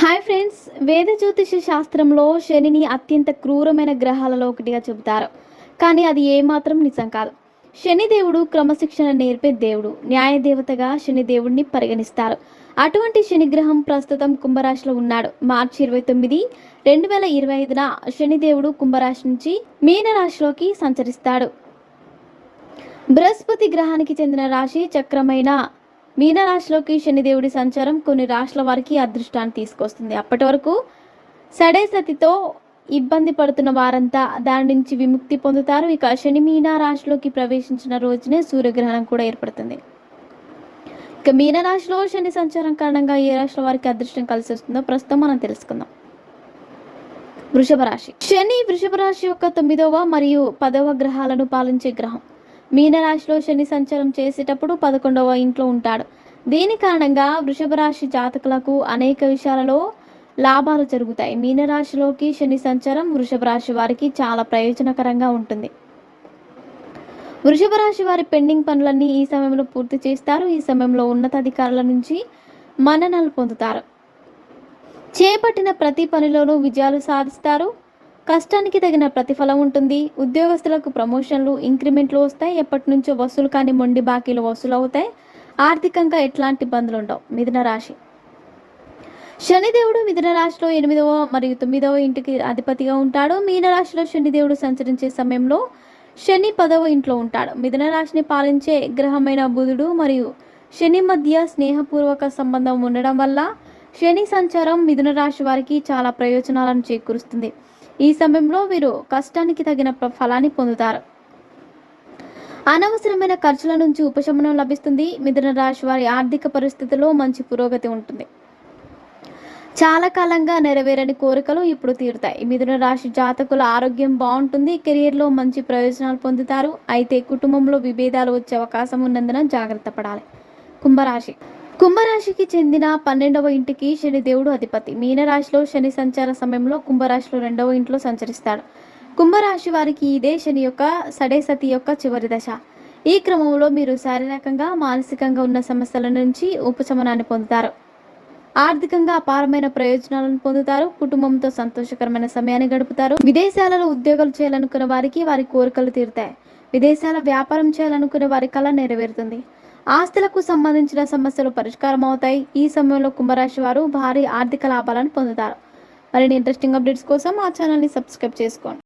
Hi friends వేద జ్యోతిష శాస్త్రంలో శనిని అత్యంత క్రూరమైన గ్రహాలలో ఒకటిగా చెబుతారు. కానీ అది ఏమాత్రం నిజం కాదు. శనిదేవుడు క్రమశిక్షణ నేర్పే దేవుడు. న్యాయదేవతగా శనిదేవుడిని పరిగణిస్తారు. అటువంటి శనిగ్రహం ప్రస్తుతం కుంభరాశిలో ఉన్నాడు. మార్చి ఇరవై తొమ్మిది రెండు వేల ఇరవై ఐదున శనిదేవుడు కుంభరాశి నుంచి మీనరాశిలోకి సంచరిస్తాడు. బృహస్పతి గ్రహానికి చెందిన రాశి చక్రమైన మీనరాశిలోకి శనిదేవుడి సంచారం కొన్ని రాశుల వారికి అదృష్టాన్ని తీసుకొస్తుంది. అప్పటి వరకు సడేసతితో ఇబ్బంది పడుతున్న వారంతా దాని నుంచి విముక్తి పొందుతారు. ఇక శని మీన రాశిలోకి ప్రవేశించిన రోజునే సూర్యగ్రహణం కూడా ఏర్పడుతుంది. ఇక మీనరాశిలో శని సంచారం కారణంగా ఏ రాశుల వారికి అదృష్టం కలిసి వస్తుందో ప్రస్తుతం మనం తెలుసుకుందాం. వృషభ రాశి. శని వృషభ రాశి యొక్క తొమ్మిదవ మరియు పదవ గ్రహాలను పాలించే గ్రహం. మీనరాశిలో శని సంచారం చేసేటప్పుడు పదకొండవ ఇంట్లో ఉంటాడు. దీని కారణంగా వృషభ రాశి జాతకులకు అనేక విషయాలలో లాభాలు జరుగుతాయి. మీనరాశిలోకి శని సంచారం వృషభ రాశి వారికి చాలా ప్రయోజనకరంగా ఉంటుంది. వృషభ రాశి వారి పెండింగ్ పనులన్నీ ఈ సమయంలో పూర్తి చేస్తారు. ఈ సమయంలో ఉన్నతాధికారుల నుంచి మన్ననలు పొందుతారు. చేపట్టిన ప్రతి పనిలోనూ విజయాలు సాధిస్తారు. కష్టానికి తగిన ప్రతిఫలం ఉంటుంది. ఉద్యోగస్తులకు ప్రమోషన్లు ఇంక్రిమెంట్లు వస్తాయి. ఎప్పటి నుంచో వసూలు కాని మొండి బాకీలు వసూలు అవుతాయి ఆర్థికంగా ఎట్లాంటి ఇబ్బందులు ఉండవు. మిథున రాశి. శనిదేవుడు మిథున రాశిలో ఎనిమిదవ మరియు తొమ్మిదవ ఇంటికి అధిపతిగా ఉంటాడు. మీనరాశిలో శనిదేవుడు సంచరించే సమయంలో శని పదవ ఇంట్లో ఉంటాడు. మిథున రాశిని పాలించే గ్రహమైన బుధుడు మరియు శని మధ్య స్నేహపూర్వక సంబంధం ఉండడం వల్ల శని సంచారం మిథున రాశి వారికి చాలా ప్రయోజనాలను చేకూరుస్తుంది. ఈ సమయంలో వీరు కష్టానికి తగిన ఫలాన్ని పొందుతారు. అనవసరమైన ఖర్చుల నుంచి ఉపశమనం లభిస్తుంది. మిథున రాశి వారి ఆర్థిక పరిస్థితిలో మంచి పురోగతి ఉంటుంది. చాలా కాలంగా నెరవేరని కోరికలు ఇప్పుడు తీరుతాయి. మిథున రాశి జాతకుల ఆరోగ్యం బాగుంటుంది. కెరియర్లో మంచి ప్రయోజనాలు పొందుతారు. అయితే కుటుంబంలో విభేదాలు వచ్చే అవకాశం ఉన్నందున జాగ్రత్త పడాలి. కుంభరాశి కుంభరాశికి చెందిన పన్నెండవ ఇంటికి శని దేవుడు అధిపతి. మీనరాశిలో శని సంచార సమయంలో కుంభరాశిలో రెండవ ఇంట్లో సంచరిస్తాడు. కుంభరాశి వారికి ఇదే శని యొక్క సడేసతి యొక్క చివరి దశ. ఈ క్రమంలో మీరు శారీరకంగా మానసికంగా ఉన్న సమస్యల నుంచి ఉపశమనాన్ని పొందుతారు. ఆర్థికంగా అపారమైన ప్రయోజనాలను పొందుతారు. కుటుంబంతో సంతోషకరమైన సమయాన్ని గడుపుతారు. విదేశాలలో ఉద్యోగాలు చేయాలనుకున్న వారికి వారి కోరికలు తీరుతాయి. విదేశాల వ్యాపారం చేయాలనుకునే వారి కళ నెరవేరుతుంది. ఆస్తులకు సంబంధించిన సమస్యలు పరిష్కారం అవుతాయి ఈ సమయంలో కుంభరాశి వారు భారీ ఆర్థిక లాభాలను పొందుతారు. మరిన్ని ఇంట్రెస్టింగ్ అప్డేట్స్ కోసం మా ఛానల్ని సబ్స్క్రైబ్ చేసుకోండి.